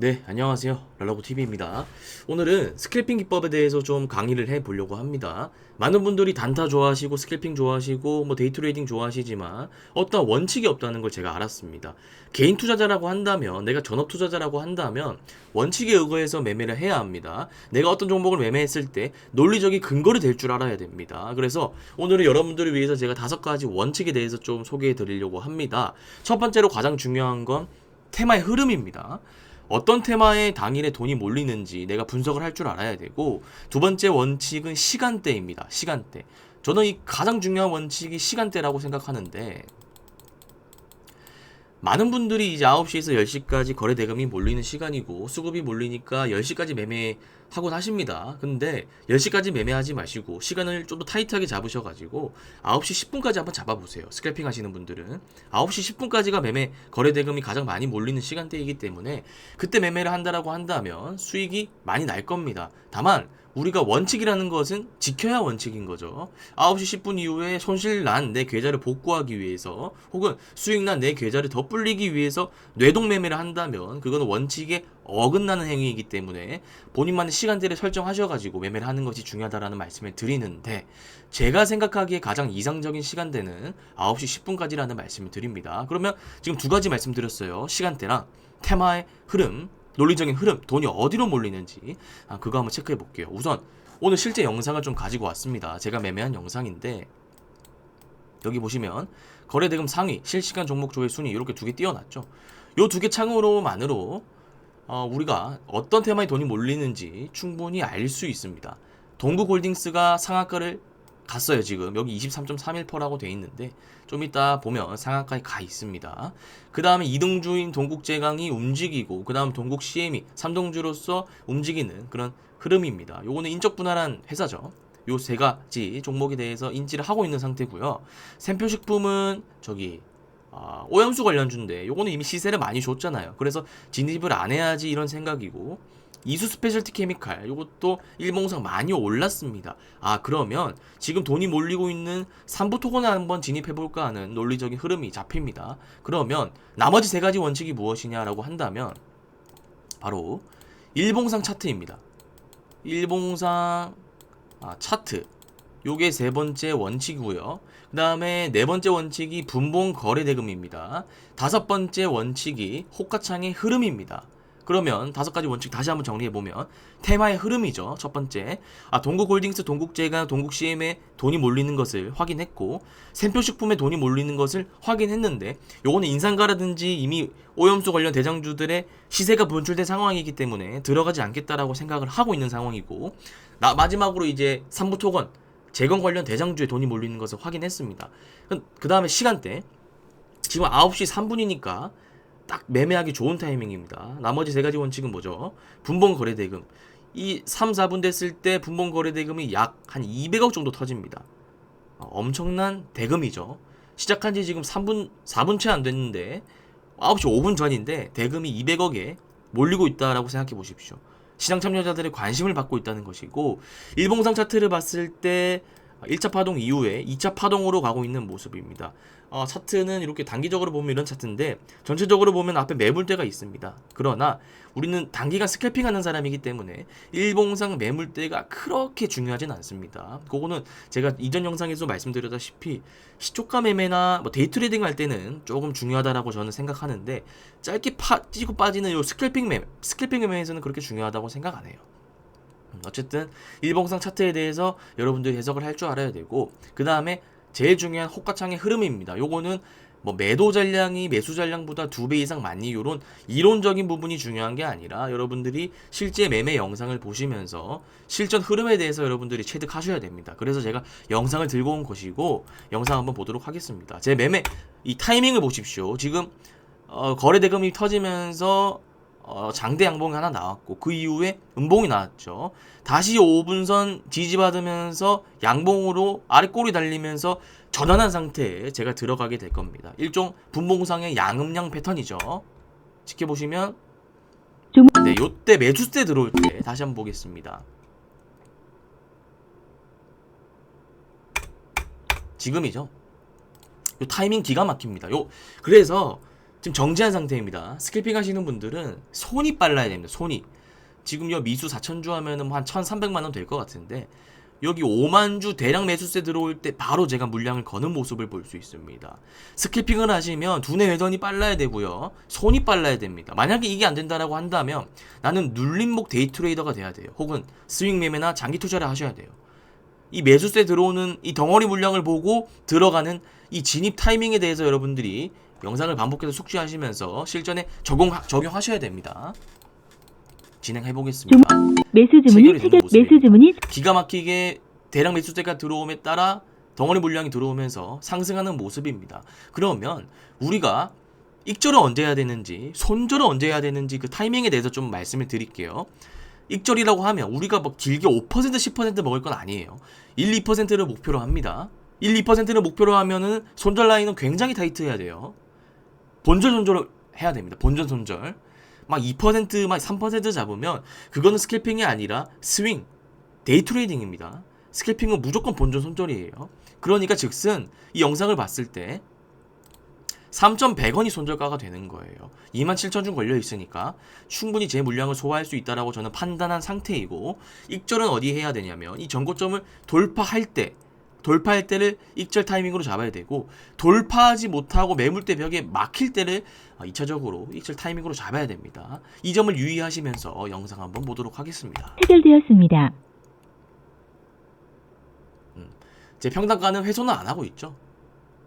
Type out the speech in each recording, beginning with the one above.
네, 안녕하세요. 랄라고 TV입니다. 오늘은 스크래핑 기법에 대해서 좀 강의를 해 보려고 합니다. 많은 분들이 단타 좋아하시고 스크래핑 좋아하시고 뭐 데이 트레이딩 좋아하시지만 어떤 원칙이 없다는 걸 제가 알았습니다. 개인 투자자라고 한다면 내가 전업 투자자라고 한다면 원칙에 의거해서 매매를 해야 합니다. 내가 어떤 종목을 매매했을 때 논리적인 근거를 댈줄 알아야 됩니다. 그래서 오늘은 여러분들을 위해서 제가 다섯 가지 원칙에 대해서 좀 소개해 드리려고 합니다. 첫 번째로 가장 중요한 건 테마의 흐름입니다. 어떤 테마에 당일에 돈이 몰리는지 내가 분석을 할 줄 알아야 되고 두 번째 원칙은 시간대입니다. 시간대. 저는 이 가장 중요한 원칙이 시간대라고 생각하는데 많은 분들이 이제 9시에서 10시까지 거래 대금이 몰리는 시간이고 수급이 몰리니까 10시까지 매매 하곤 하십니다. 근데 10시까지 매매하지 마시고 시간을 좀 더 타이트하게 잡으셔가지고 9시 10분까지 한번 잡아보세요. 스크래핑 하시는 분들은 9시 10분까지가 매매 거래 대금이 가장 많이 몰리는 시간대이기 때문에 그때 매매를 한다라고 한다면 수익이 많이 날 겁니다. 다만 우리가 원칙이라는 것은 지켜야 원칙인 거죠. 9시 10분 이후에 손실 난 내 계좌를 복구하기 위해서 혹은 수익 난 내 계좌를 더 불리기 위해서 뇌동 매매를 한다면 그거는 원칙에 어긋나는 행위이기 때문에 본인만의 시간대를 설정하셔가지고 매매를 하는 것이 중요하다라는 말씀을 드리는데 제가 생각하기에 가장 이상적인 시간대는 9시 10분까지라는 말씀을 드립니다. 그러면 지금 두 가지 말씀드렸어요. 시간대랑 테마의 흐름 논리적인 흐름, 돈이 어디로 몰리는지 아, 그거 한번 체크해 볼게요. 우선 오늘 실제 영상을 좀 가지고 왔습니다. 제가 매매한 영상인데 여기 보시면 거래대금 상위, 실시간 종목 조회 순위 이렇게 두 개 띄워놨죠. 요 두 개 창으로만으로 어, 우리가 어떤 테마에 돈이 몰리는지 충분히 알 수 있습니다. 동국홀딩스가 상한가를 갔어요 지금 여기 23.31%라고 돼 있는데 좀 이따 보면 상한가에 가 있습니다. 그 다음에 이등주인 동국제강이 움직이고 그 다음 동국 CM이 삼동주로서 움직이는 그런 흐름입니다. 요거는 인적 분할한 회사죠. 요 세 가지 종목에 대해서 인지를 하고 있는 상태고요. 샘표식품은 저기 아, 오염수 관련주인데 요거는 이미 시세를 많이 줬잖아요. 그래서 진입을 안 해야지 이런 생각이고 이수 스페셜티 케미칼 이것도 일봉상 많이 올랐습니다. 아 그러면 지금 돈이 몰리고 있는 삼부 토건에 한번 진입해 볼까 하는 논리적인 흐름이 잡힙니다. 그러면 나머지 세 가지 원칙이 무엇이냐라고 한다면 바로 일봉상 차트입니다. 일봉상 아, 차트 요게 세 번째 원칙이고요. 그 다음에 네 번째 원칙이 분봉 거래 대금입니다. 다섯 번째 원칙이 호가창의 흐름입니다. 그러면 다섯 가지 원칙 다시 한번 정리해 보면 테마의 흐름이죠. 첫 번째, 아 동국홀딩스, 동국제가 동국 CM에 돈이 몰리는 것을 확인했고 샘표식품에 돈이 몰리는 것을 확인했는데 요거는 인상가라든지 이미 오염수 관련 대장주들의 시세가 분출된 상황이기 때문에 들어가지 않겠다라고 생각을 하고 있는 상황이고 나 마지막으로 이제 삼부토건 재건 관련 대장주에 돈이 몰리는 것을 확인했습니다. 그 다음에 시간대 지금 9시 3분이니까 딱 매매하기 좋은 타이밍입니다. 나머지 세 가지 원칙은 뭐죠? 분봉 거래 대금. 이 3, 4분 됐을 때 분봉 거래 대금이 약 한 200억 정도 터집니다. 어, 엄청난 대금이죠. 시작한 지 지금 3분, 4분 채 안 됐는데 9시 5분 전인데 대금이 200억에 몰리고 있다라고 생각해 보십시오. 시장 참여자들의 관심을 받고 있다는 것이고 일봉상 차트를 봤을 때 1차 파동 이후에 2차 파동으로 가고 있는 모습입니다. 어, 차트는 이렇게 단기적으로 보면 이런 차트인데 전체적으로 보면 앞에 매물대가 있습니다. 그러나 우리는 단기간 스캘핑 하는 사람이기 때문에 일봉상 매물대가 그렇게 중요하진 않습니다. 그거는 제가 이전 영상에서 말씀드렸다시피 시초가 매매나 뭐 데이트레이딩 할 때는 조금 중요하다라고 저는 생각하는데 짧게 파지고 빠지는 요 스캘핑 매매, 스캘핑 매매에서는 그렇게 중요하다고 생각 안 해요. 음, 어쨌든 일봉상 차트에 대해서 여러분들이 해석을 할 줄 알아야 되고 그 다음에 제일 중요한 호가창의 흐름입니다. 요거는 뭐 매도 잔량이 매수 잔량보다 두 배 이상 많니 요런 이론적인 부분이 중요한 게 아니라 여러분들이 실제 매매 영상을 보시면서 실전 흐름에 대해서 여러분들이 체득하셔야 됩니다. 그래서 제가 영상을 들고 온 것이고 영상 한번 보도록 하겠습니다. 제 매매 이 타이밍을 보십시오. 지금 어, 거래 대금이 터지면서 어, 장대 양봉이 하나 나왔고 그 이후에 음봉이 나왔죠. 다시 5분선 지지받으면서 양봉으로 아래 꼬리 달리면서 전환한 상태에 제가 들어가게 될 겁니다. 일종 분봉상의 양음양 패턴이죠. 지켜보시면 네, 요때 매수세 들어올 때 다시 한번 보겠습니다. 지금이죠. 요 타이밍 기가 막힙니다. 요 그래서 지금 정지한 상태입니다. 스킬핑 하시는 분들은 손이 빨라야 됩니다. 손이. 지금요 미수 4천주 하면은 뭐한 1,300만 원 될 것 같은데 여기 5만 주 대량 매수세 들어올 때 바로 제가 물량을 거는 모습을 볼 수 있습니다. 스킬핑을 하시면 두뇌 회전이 빨라야 되고요. 손이 빨라야 됩니다. 만약에 이게 안 된다라고 한다면 나는 눌림목 데이 트레이더가 돼야 돼요. 혹은 스윙 매매나 장기 투자를 하셔야 돼요. 이 매수세 들어오는 이 덩어리 물량을 보고 들어가는 이 진입 타이밍에 대해서 여러분들이 영상을 반복해서 숙지하시면서 실전에 적용 적용하셔야 됩니다. 진행해 보겠습니다. 매수 주문이 체결. 매수 주문이 기가 막히게 대량 매수세가 들어옴에 따라 덩어리 물량이 들어오면서 상승하는 모습입니다. 그러면 우리가 익절을 언제 해야 되는지 손절을 언제 해야 되는지 그 타이밍에 대해서 좀 말씀을 드릴게요. 익절이라고 하면 우리가 뭐 길게 5% 10% 먹을 건 아니에요. 1, 2%를 목표로 합니다. 1, 2%를 목표로 하면은 손절 라인은 굉장히 타이트해야 돼요. 본전 손절을 해야 됩니다. 본전 손절. 막 2%, 막 3% 잡으면 그거는 스캘핑이 아니라 스윙, 데이 트레이딩입니다. 스캘핑은 무조건 본전 손절이에요. 그러니까 즉슨 이 영상을 봤을 때 3,100원이 손절가가 되는 거예요. 27,000주 걸려 있으니까 충분히 제 물량을 소화할 수 있다라고 저는 판단한 상태이고 익절은 어디 해야 되냐면 이 전고점을 돌파할 때 돌파할 때를 익절 타이밍으로 잡아야 되고 돌파하지 못하고 매물대 벽에 막힐 때를 2차적으로 익절 타이밍으로 잡아야 됩니다. 이 점을 유의하시면서 영상 한번 보도록 하겠습니다. 체결되었습니다. 제 평단가는 훼손은 안 하고 있죠.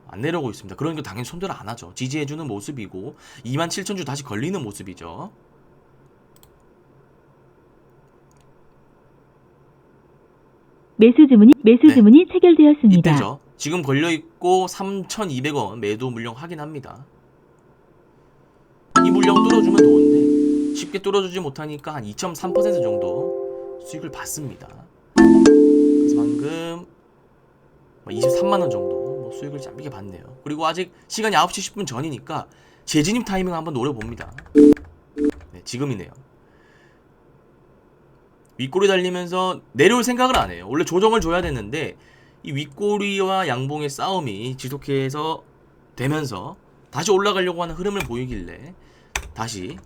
안 내려오고 있습니다. 그러니까 당연히 손절을 안 하죠. 지지해주는 모습이고 27,000주 다시 걸리는 모습이죠. 매수 주문이 매수 네. 주문이 체결되었습니다. 이때죠. 지금 걸려 있고 3,200원 매도 물량 확인합니다. 이 물량 뚫어주면 좋은데 쉽게 뚫어주지 못하니까 한 2.3% 정도 수익을 받습니다. 그래서 방금 23만 원 정도 뭐 수익을 짧게 받네요. 그리고 아직 시간이 9시 10분 전이니까 재진입 타이밍 한번 노려봅니다. 네, 지금이네요. 윗골이 달리면서 내려올 생각을 안 해요. 원래 조정을 줘야 되는데 이 윗꼬리와 양봉의 싸움이 지속해서 되면서 다시 올라가려고 하는 흐름을 보이길래 다시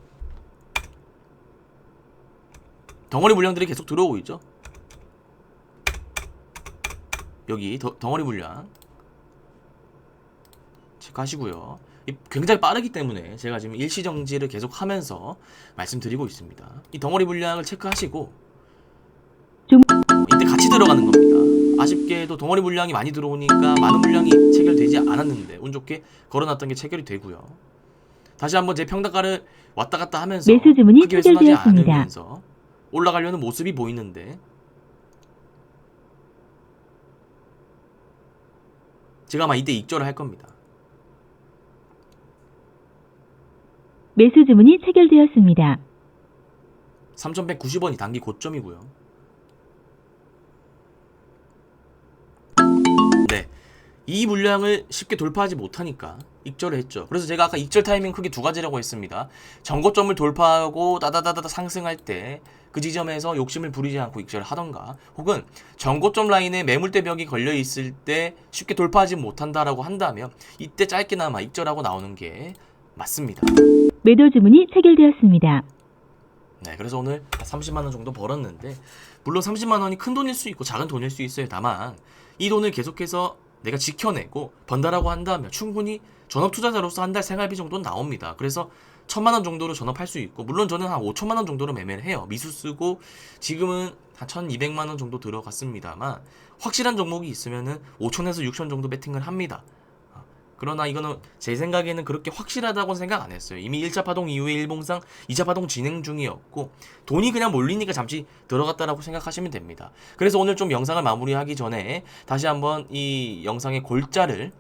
덩어리 물량들이 계속 들어오고 있죠. 여기 더- 덩어리 물량 체크하시고요. 이 굉장히 빠르기 때문에 제가 지금 일시 정지를 계속 하면서 말씀드리고 있습니다. 이 덩어리 물량을 체크하시고 좀- 이때 같이 들어가는 겁니다. 아쉽게도 덩어리 물량이 많이 들어오니까 많은 물량이 체결되지 않았는데 운 좋게 걸어놨던 게 체결이 되고요. 다시 한번 제 평단가를 왔다 갔다 하면서 매수 주문이 체결되었습니다. 올라가려는 모습이 보이는데 제가 아마 이때 익절을 할 겁니다. 매수 주문이 체결되었습니다. 3,190원이 단기 고점이고요. 이 물량을 쉽게 돌파하지 못하니까 익절을 했죠. 그래서 제가 아까 익절 타이밍 크게 두 가지라고 했습니다. 전고점을 돌파하고 따다다다다 상승할 때 그 지점에서 욕심을 부리지 않고 익절을 하던가 혹은 전고점 라인에 매물대 벽이 걸려 있을 때 쉽게 돌파하지 못한다라고 한다면 이때 짧게나마 익절하고 나오는 게 맞습니다. 매도 주문이 체결되었습니다. 네, 그래서 오늘 30만 원 정도 벌었는데 물론 30만 원이 큰 돈일 수 있고 작은 돈일 수 있어요. 다만 이 돈을 계속해서 내가 지켜내고 번다라고 한다면 충분히 전업 투자자로서 한 달 생활비 정도는 나옵니다. 그래서 천만 원 정도로 전업할 수 있고 물론 저는 한 5천만 원 정도로 매매를 해요. 미수 쓰고 지금은 한 1,200만 원 정도 들어갔습니다만 확실한 종목이 있으면은 5천에서 6천 정도 베팅을 합니다. 아, 그러나 이거는 제 생각에는 그렇게 확실하다고 생각 안 했어요. 이미 1차 파동 이후에 일봉상 2차 파동 진행 중이었고 돈이 그냥 몰리니까 잠시 들어갔다라고 생각하시면 됩니다. 그래서 오늘 좀 영상을 마무리하기 전에 다시 한번 이 영상의 골자를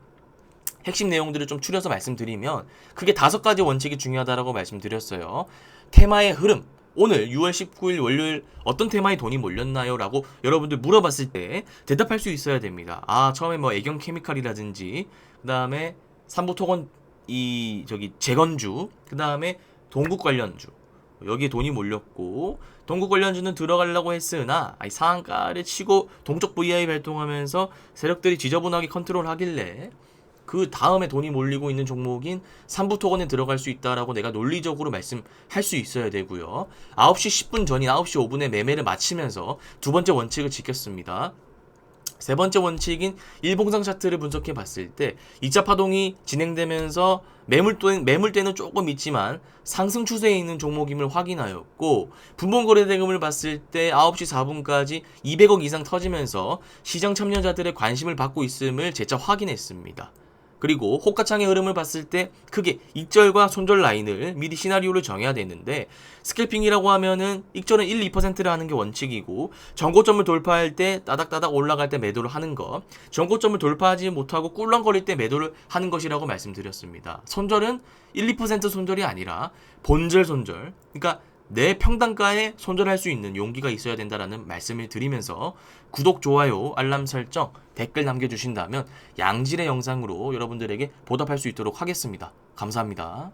핵심 내용들을 좀 추려서 말씀드리면 크게 다섯 가지 원칙이 중요하다라고 말씀드렸어요. 테마의 흐름. 오늘 6월 19일 월요일 어떤 테마에 돈이 몰렸나요? 라고 여러분들 물어봤을 때 대답할 수 있어야 됩니다. 아, 처음에 뭐 애경 케미칼이라든지, 그 다음에 삼부토건 이, 저기, 재건주, 그 다음에 동국 관련주. 여기에 돈이 몰렸고, 동국 관련주는 들어가려고 했으나, 아니, 상한가를 치고 동쪽 VI 발동하면서 세력들이 지저분하게 컨트롤 하길래, 그 다음에 돈이 몰리고 있는 종목인 삼부토건에 들어갈 수 있다라고 내가 논리적으로 말씀할 수 있어야 되고요. 9시 10분 전인 9시 5분에 매매를 마치면서 두 번째 원칙을 지켰습니다. 세 번째 원칙인 일봉상 차트를 분석해 봤을 때 2차 파동이 진행되면서 매물대, 매물대는 조금 있지만 상승 추세에 있는 종목임을 확인하였고 분봉 거래 대금을 봤을 때 9시 4분까지 200억 이상 터지면서 시장 참여자들의 관심을 받고 있음을 재차 확인했습니다. 그리고 호가창의 흐름을 봤을 때 크게 익절과 손절 라인을 미리 시나리오를 정해야 되는데 스캘핑이라고 하면은 익절은 1, 2%를 하는 게 원칙이고 전고점을 돌파할 때 따닥따닥 올라갈 때 매도를 하는 것 전고점을 돌파하지 못하고 꿀렁거릴 때 매도를 하는 것이라고 말씀드렸습니다. 손절은 1, 2% 손절이 아니라 본절 손절 그러니까 내 평단가에 손절할 수 있는 용기가 있어야 된다라는 말씀을 드리면서 구독, 좋아요, 알람 설정, 댓글 남겨주신다면 양질의 영상으로 여러분들에게 보답할 수 있도록 하겠습니다. 감사합니다.